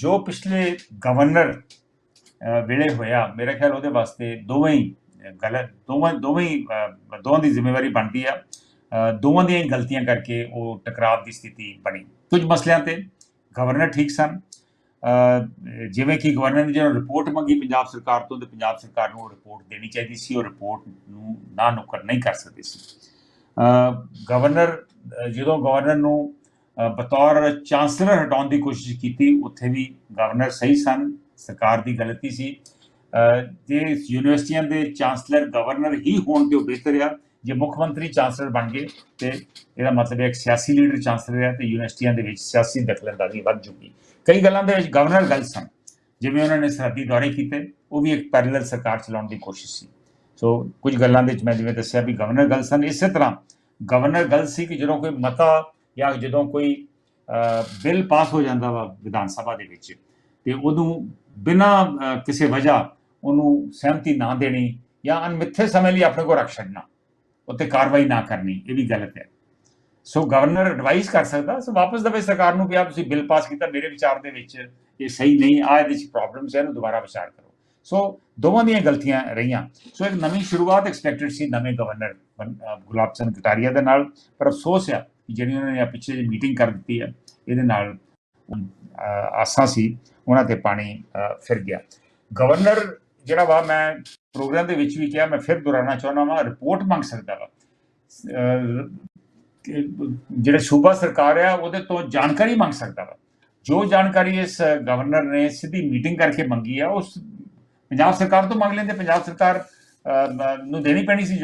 ਜੋ ਪਿਛਲੇ ਗਵਰਨਰ ਵੇਲੇ ਹੋਇਆ, ਮੇਰਾ ਖਿਆਲ ਉਹਦੇ ਵਾਸਤੇ ਦੋਵੇਂ ਹੀ ਗਲਤ ਦੋਵਾਂ, ਦੋਵੇਂ ਹੀ ਦੋਵਾਂ ਦੀ ਜ਼ਿੰਮੇਵਾਰੀ ਬਣਦੀ ਆ। ਦੋਵਾਂ ਦੀਆਂ ਹੀ ਗਲਤੀਆਂ ਕਰਕੇ ਉਹ ਟਕਰਾਅ ਦੀ ਸਥਿਤੀ ਬਣੀ। ਕੁਝ ਮਸਲਿਆਂ ਤੇ ਗਵਰਨਰ ਠੀਕ ਸਨ। ਜਿਵੇਂ ਕਿ ਗਵਰਨਰ ਨੇ ਜਦੋਂ ਰਿਪੋਰਟ ਮੰਗੀ ਪੰਜਾਬ ਸਰਕਾਰ ਤੋਂ, ਤੇ ਪੰਜਾਬ ਸਰਕਾਰ ਨੂੰ ਉਹ ਰਿਪੋਰਟ ਦੇਣੀ ਚਾਹੀਦੀ ਸੀ। ਉਹ ਰਿਪੋਰਟ ਨੂੰ ਨਾ ਨੁਕਰ ਨਹੀਂ ਕਰ ਸਕਦੇ ਸੀ। ਗਵਰਨਰ ਜਦੋਂ ਗਵਰਨਰ ਨੂੰ ਬਤੌਰ ਚਾਂਸਲਰ ਹਟਾਉਣ ਦੀ ਕੋਸ਼ਿਸ਼ ਕੀਤੀ, ਉੱਥੇ ਵੀ ਗਵਰਨਰ ਸਹੀ ਸਨ, ਸਰਕਾਰ ਦੀ ਗਲਤੀ ਸੀ। ਜੇ ਯੂਨੀਵਰਸਿਟੀਆਂ ਦੇ ਚਾਂਸਲਰ ਗਵਰਨਰ ਹੀ ਹੋਣ ਤੇ ਉਹ ਬਿਹਤਰ ਆ, ਜੇ ਮੁੱਖ ਮੰਤਰੀ ਚਾਂਸਲਰ ਬਣ ਗਏ, ਤੇ ਇਹਦਾ ਮਤਲਬ ਹੈ ਇੱਕ ਸਿਆਸੀ ਲੀਡਰ ਚਾਂਸਲਰ ਹੈ ਤੇ ਯੂਨੀਵਰਸਿਟੀਆਂ ਦੇ ਵਿੱਚ ਸਿਆਸੀ ਦਖਲਅੰਦਾਜ਼ੀ ਵੱਧ ਜੂਗੀ। ਕਈ ਗੱਲਾਂ ਦੇ ਵਿੱਚ ਗਵਰਨਰ ਗਲਤ ਸਨ। ਜਿਵੇਂ ਉਹਨਾਂ ਨੇ ਸਰਹੱਦੀ ਦੌਰੇ ਕੀਤੇ, ਉਹ ਵੀ ਇੱਕ ਪੈਰਲਲ ਸਰਕਾਰ ਚਲਾਉਣ ਦੀ ਕੋਸ਼ਿਸ਼ ਸੀ। ਸੋ ਕੁਝ ਗੱਲਾਂ ਦੇ ਵਿੱਚ ਮੈਂ ਜਿਵੇਂ ਦੱਸਿਆ ਵੀ ਗਵਰਨਰ ਗਲਤ ਸਨ, ਇਸੇ ਤਰ੍ਹਾਂ ਗਵਰਨਰ ਗਲਤ ਸੀ ਕਿ ਜਦੋਂ ਕੋਈ ਮਤਾ ਜਾਂ ਜਦੋਂ ਕੋਈ ਬਿੱਲ ਪਾਸ ਹੋ ਜਾਂਦਾ ਵਾ ਵਿਧਾਨ ਸਭਾ ਦੇ ਵਿੱਚ, ਤੇ ਉਹਨੂੰ ਬਿਨਾਂ ਕਿਸੇ ਵਜ੍ਹਾ ਉਹਨੂੰ ਸਹਿਮਤੀ ਨਾ ਦੇਣੀ ਜਾਂ ਅਨਮਿੱਥੇ ਸਮੇਂ ਲਈ ਆਪਣੇ ਕੋਲ ਰੱਖ ਛੱਡਣਾ, ਉੱਤੇ ਕਾਰਵਾਈ ਨਾ ਕਰਨੀ, ਇਹ ਵੀ ਗਲਤ ਹੈ। ਸੋ ਗਵਰਨਰ ਐਡਵਾਈਸ ਕਰ ਸਕਦਾ, ਸੋ ਵਾਪਸ ਦਵੇ ਸਰਕਾਰ ਨੂੰ ਵੀ ਆ ਤੁਸੀਂ ਬਿੱਲ ਪਾਸ ਕੀਤਾ, ਮੇਰੇ ਵਿਚਾਰ ਦੇ ਵਿੱਚ ਇਹ ਸਹੀ ਨਹੀਂ ਆ ਇਹਦੇ ਵਿੱਚ ਪ੍ਰੋਬਲਮਸ ਹੈ, ਇਹਨੂੰ ਦੁਬਾਰਾ ਵਿਚਾਰ ਕਰੋ। ਸੋ ਦੋਵਾਂ ਦੀਆਂ ਗਲਤੀਆਂ ਰਹੀਆਂ। ਸੋ ਇੱਕ ਨਵੀਂ ਸ਼ੁਰੂਆਤ ਐਕਸਪੈਕਟਡ ਸੀ ਨਵੇਂ ਗਵਰਨਰ ਗੁਲਾਬ ਚੰਦ ਕਟਾਰੀਆ ਦੇ ਨਾਲ, ਪਰ ਅਫਸੋਸ ਹੈ ਜਿਹੜੀ ਉਹਨਾਂ ਨੇ ਪਿੱਛੇ ਜਿਹੀ ਮੀਟਿੰਗ ਕਰ ਦਿੱਤੀ ਹੈ ਇਹਦੇ ਨਾਲ ਆਸਾਂ ਸੀ, ਉਹਨਾਂ ਤੇ ਪਾਣੀ ਫਿਰ ਗਿਆ। ਗਵਰਨਰ ਜਿਹੜਾ ਵਾ, ਮੈਂ ਪ੍ਰੋਗਰਾਮ ਦੇ ਵਿੱਚ ਵੀ ਕਿਹਾ, ਮੈਂ ਫਿਰ ਦੁਹਰਾਉਣਾ ਚਾਹੁੰਦਾ ਵਾਂ ਰਿਪੋਰਟ ਮੰਗ ਸਕਦਾ ਵਾ। ਜਿਹੜੇ ਸੂਬਾ ਸਰਕਾਰ ਆ, ਉਹਦੇ ਤੋਂ ਜਾਣਕਾਰੀ ਮੰਗ ਸਕਦਾ ਵਾ। ਜੋ ਜਾਣਕਾਰੀ ਇਸ ਗਵਰਨਰ ਨੇ ਸਿੱਧੀ ਮੀਟਿੰਗ ਕਰਕੇ ਮੰਗੀ ਆ, ਉਸ ਪੰਜਾਬ ਸਰਕਾਰ ਤੋਂ ਮੰਗ ਲੈਂਦੇ, ਪੰਜਾਬ ਸਰਕਾਰ ਨੂੰ ਦੇਣੀ ਪੈਣੀ ਸੀ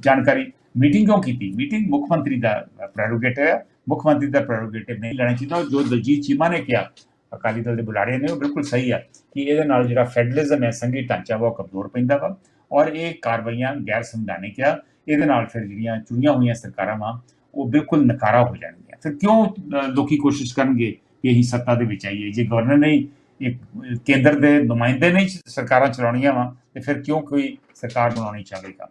ਜਾਣਕਾਰੀ। ਮੀਟਿੰਗ ਕਿਉਂ ਕੀਤੀ? ਮੀਟਿੰਗ ਮੁੱਖ ਮੰਤਰੀ ਦਾ ਪ੍ਰੈਰੋਗੇਟਿਵ ਹੈ। ਮੁੱਖ ਮੰਤਰੀ ਦਾ ਪ੍ਰੈਰੋਗੇਟਿਵ ਨਹੀਂ ਲੈਣਾ ਚਾਹੀਦਾ। ਜੋ ਦਲਜੀਤ ਚੀਮਾ ਨੇ ਕਿਹਾ ਅਕਾਲੀ ਦਲ ਦੇ ਬੁਲਾਰੇ ਨੇ ਉਹ ਬਿਲਕੁਲ ਸਹੀ ਹੈ ਕਿ ਇਹਦੇ ਨਾਲ ਜਿਹੜਾ ਫੈਡਰਲਿਜ਼ਮ ਹੈ ਸੰਘੀ ਢਾਂਚਾ ਵਾ ਉਹ ਕਮਜ਼ੋਰ ਪੈਂਦਾ ਵਾ। ਔਰ ਇਹ ਕਾਰਵਾਈਆਂ ਗੈਰ ਸੰਵਿਧਾਨਿਕ ਆ। ਇਹਦੇ ਨਾਲ ਫਿਰ ਜਿਹੜੀਆਂ ਚੁਣੀਆਂ ਹੋਈਆਂ ਸਰਕਾਰਾਂ ਵਾ ਉਹ ਬਿਲਕੁਲ ਨਕਾਰਾ ਹੋ ਜਾਣਗੀਆਂ। ਫਿਰ ਕਿਉਂ ਅ, ਲੋਕੀ ਕੋਸ਼ਿਸ਼ ਕਰਨਗੇ ਕਿ ਅਸੀਂ ਸੱਤਾ ਦੇ ਵਿੱਚ ਆਈਏ? ਜੇ ਗਵਰਨਰ ਨੇ ਇੱਕ ਕੇਂਦਰ ਦੇ ਨੁਮਾਇੰਦੇ ਨੇ ਸਰਕਾਰਾਂ ਚਲਾਉਣੀਆਂ ਵਾ ਤੇ ਫਿਰ ਕਿਉਂ ਕੋਈ ਸਰਕਾਰ ਬਣਾਉਣੀ ਚਾਹੇਗਾ?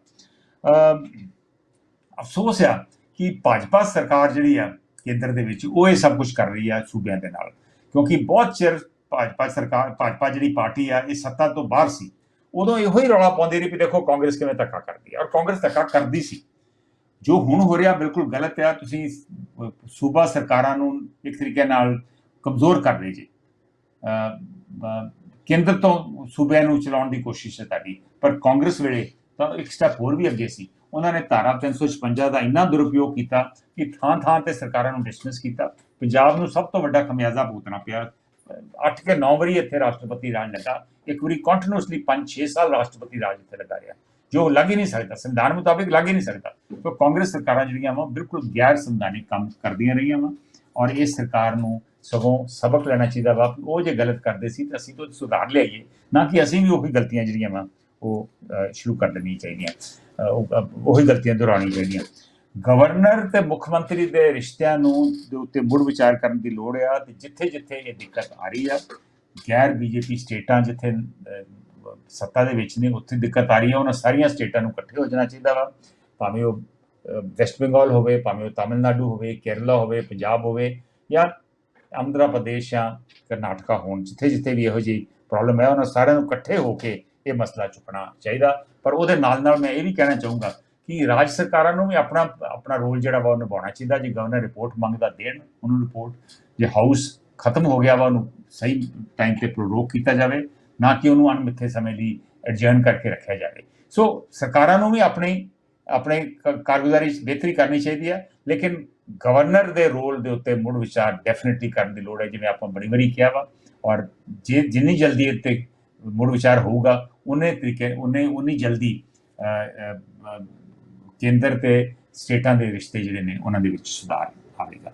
ਅਫਸੋਸ ਆ ਕਿ ਭਾਜਪਾ ਸਰਕਾਰ ਜਿਹੜੀ ਆ ਕੇਂਦਰ ਦੇ ਵਿੱਚ ਉਹ ਇਹ ਸਭ ਕੁਝ ਕਰ ਰਹੀ ਆ ਸੂਬਿਆਂ ਦੇ ਨਾਲ। ਕਿਉਂਕਿ ਬਹੁਤ ਚਿਰ ਭਾਜਪਾ ਸਰਕਾਰ, ਭਾਜਪਾ ਜਿਹੜੀ ਪਾਰਟੀ ਆ, ਇਹ ਸੱਤਾ ਤੋਂ ਬਾਹਰ ਸੀ। ਉਦੋਂ ਇਹੋ ਹੀ ਰੌਲਾ ਪਾਉਂਦੀ ਰਹੀ ਵੀ ਦੇਖੋ ਕਾਂਗਰਸ ਕਿਵੇਂ ਧੱਕਾ ਕਰਦੀ ਹੈ ਔਰ ਕਾਂਗਰਸ ਧੱਕਾ ਕਰਦੀ ਸੀ। ਜੋ ਹੁਣ ਹੋ ਰਿਹਾ ਬਿਲਕੁਲ ਗਲਤ ਆ। ਤੁਸੀਂ ਸੂਬਾ ਸਰਕਾਰਾਂ ਨੂੰ ਇੱਕ ਤਰੀਕੇ ਨਾਲ ਕਮਜ਼ੋਰ ਕਰ ਰਹੇ ਜੀ। ਕੇਂਦਰ ਤੋਂ ਸੂਬਿਆਂ ਨੂੰ ਚਲਾਉਣ ਦੀ ਕੋਸ਼ਿਸ਼ ਹੈ ਤੁਹਾਡੀ। ਪਰ ਕਾਂਗਰਸ ਵੇਲੇ ਤਾਂ ਇੱਕ ਸਟੈਪ ਹੋਰ ਵੀ ਅੱਗੇ ਸੀ। ਉਹਨਾਂ ਨੇ ਧਾਰਾ 356 ਦਾ ਇੰਨਾ ਦੁਰਉਪਯੋਗ ਕੀਤਾ ਕਿ ਥਾਂ ਥਾਂ ਤੇ ਸਰਕਾਰਾਂ ਨੂੰ ਡਿਸਮਿਸ ਕੀਤਾ। ਪੰਜਾਬ ਨੂੰ ਸਭ ਤੋਂ ਵੱਡਾ ਖਮਿਆਜ਼ਾ ਭੁਗਤਣਾ ਪਿਆ। 8 ਕੇ 9 ਵਾਰੀ ਇੱਥੇ ਰਾਸ਼ਟਰਪਤੀ ਰਾਜ ਲੱਗਾ। ਇੱਕ ਵਾਰੀ ਕੰਟੀਨਿਊਸਲੀ 5-6 ਸਾਲ ਰਾਸ਼ਟਰਪਤੀ ਰਾਜ ਇੱਥੇ ਲੱਗਾ ਰਿਹਾ। ਜੋ ਲੱਗ ਹੀ ਨਹੀਂ ਸਕਦਾ, ਸੰਵਿਧਾਨ ਮੁਤਾਬਿਕ ਲੱਗ ਹੀ ਨਹੀਂ ਸਕਦਾ। ਸੋ ਕਾਂਗਰਸ ਸਰਕਾਰਾਂ ਜਿਹੜੀਆਂ ਵਾ, ਬਿਲਕੁਲ ਗੈਰ ਸੰਵਿਧਾਨਿਕ ਕੰਮ ਕਰਦੀਆਂ ਰਹੀਆਂ ਵਾ। ਔਰ ਇਹ ਸਰਕਾਰ ਨੂੰ ਸਗੋਂ ਸਬਕ ਲੈਣਾ ਚਾਹੀਦਾ ਵਾ। ਉਹ ਜੇ ਗਲਤ ਕਰਦੇ ਸੀ ਤਾਂ ਅਸੀਂ ਤੋਂ ਸੁਧਾਰ ਲਿਆਈਏ। ਨਾ ਕਿ ਅਸੀਂ ਵੀ ਉਹੀ ਗਲਤੀਆਂ ਜਿਹੜੀਆਂ ਵਾ ਉਹ ਸ਼ੁਰੂ ਕਰ ਦੇਣੀਆਂ ਚਾਹੀਦੀਆਂ। ਉਹ ਅਹ, ਉਹੀ ਗਲਤੀਆਂ ਦੁਹਰਾਉਣੀਆਂ ਚਾਹੀਦੀਆਂ। ਗਵਰਨਰ ਤੇ ਮੁੱਖ ਮੰਤਰੀ ਦੇ ਰਿਸ਼ਤਿਆਂ ਨੂੰ ਦੇ ਉੱਤੇ ਮੁੜ ਵਿਚਾਰ ਕਰਨ ਦੀ ਲੋੜ ਆ ਤੇ ਜਿੱਥੇ ਜਿੱਥੇ ਇਹ ਦਿੱਕਤ ਆ ਰਹੀ ਆ ਗੈਰ ਬੀਜੇਪੀ ਸਟੇਟਾਂ ਜਿੱਥੇ ਸੱਤਾ ਦੇ ਵਿੱਚ ਨੇ ਉੱਥੇ ਦਿੱਕਤ ਆ ਰਹੀ ਆ ਉਹਨਾਂ ਸਾਰੀਆਂ ਸਟੇਟਾਂ ਨੂੰ ਇਕੱਠੇ ਹੋ ਜਾਣਾ ਚਾਹੀਦਾ ਵਾ। ਭਾਵੇਂ ਉਹ ਵੈਸਟ ਬੰਗਾਲ ਹੋਵੇ ਭਾਵੇਂ ਉਹ ਤਾਮਿਲਨਾਡੂ ਹੋਵੇ ਕੇਰਲਾ ਹੋਵੇ ਪੰਜਾਬ ਹੋਵੇ ਜਾਂ ਆਂਧਰਾ ਪ੍ਰਦੇਸ਼ ਜਾਂ ਕਰਨਾਟਕਾ ਹੋਣ ਜਿੱਥੇ ਜਿੱਥੇ ਵੀ ਇਹੋ ਜਿਹੀ ਪ੍ਰੋਬਲਮ ਹੈ ਉਹਨਾਂ ਸਾਰਿਆਂ ਨੂੰ ਇਕੱਠੇ ਹੋ ਕੇ ਇਹ ਮਸਲਾ ਚੁੱਕਣਾ ਚਾਹੀਦਾ। ਪਰ ਉਹਦੇ ਨਾਲ ਨਾਲ ਮੈਂ ਇਹ ਵੀ ਕਹਿਣਾ ਚਾਹੂੰਗਾ ਕਿ ਰਾਜ ਸਰਕਾਰਾਂ ਨੂੰ ਵੀ ਆਪਣਾ ਆਪਣਾ ਰੋਲ ਜਿਹੜਾ ਵਾ ਉਹ ਨਿਭਾਉਣਾ ਚਾਹੀਦਾ। ਜੇ ਗਵਰਨਰ ਰਿਪੋਰਟ ਮੰਗਦਾ ਦੇਣ, ਉਹਨੂੰ ਰਿਪੋਰਟ ਜੇ ਹਾਊਸ ਖਤਮ ਹੋ ਗਿਆ ਵਾ ਉਹਨੂੰ ਸਹੀ ਟਾਈਮ ਤੇ ਪ੍ਰੋਰੋਕ ਕੀਤਾ ਜਾਵੇ, ਨਾ ਕਿ ਉਹਨੂੰ ਅਣਮਿੱਥੇ ਸਮੇਂ ਲਈ ਐਡਜਰਨ ਕਰਕੇ ਰੱਖਿਆ ਜਾਵੇ। ਸੋ ਸਰਕਾਰਾਂ ਨੂੰ ਵੀ ਆਪਣੀ, ਆਪਣੇ ਕ- ਕਾਰਗੁਜ਼ਾਰੀ 'ਚ ਬਿਹਤਰੀ ਕਰਨੀ ਚਾਹੀਦੀ ਹੈ ਲੇਕਿਨ ਗਵਰਨਰ ਦੇ ਰੋਲ ਦੇ ਉੱਤੇ ਮੁੜ ਵਿਚਾਰ ਡੈਫੀਨਿਟਲੀ ਕਰਨ ਦੀ ਲੋੜ ਹੈ, ਜਿਵੇਂ ਆਪਾਂ ਬੜੀ ਵਾਰੀ ਕਿਹਾ ਵਾ। ਔਰ ਜੇ ਜਿੰਨੀ ਜਲਦੀ ਇਹ ਮੁੜ ਵਿਚਾਰ ਹੋਊਗਾ, ਉਹਨੇ ਤਰੀਕੇ, ਉਹਨੇ ਉਨੀ ਜਲਦੀ ਕੇਂਦਰ ਤੇ ਸਟੇਟਾਂ ਦੇ ਰਿਸ਼ਤੇ ਜਿਹੜੇ ਨੇ, ਉਹਨਾਂ ਦੇ ਵਿੱਚ ਸੁਧਾਰ ਆਵੇਗਾ।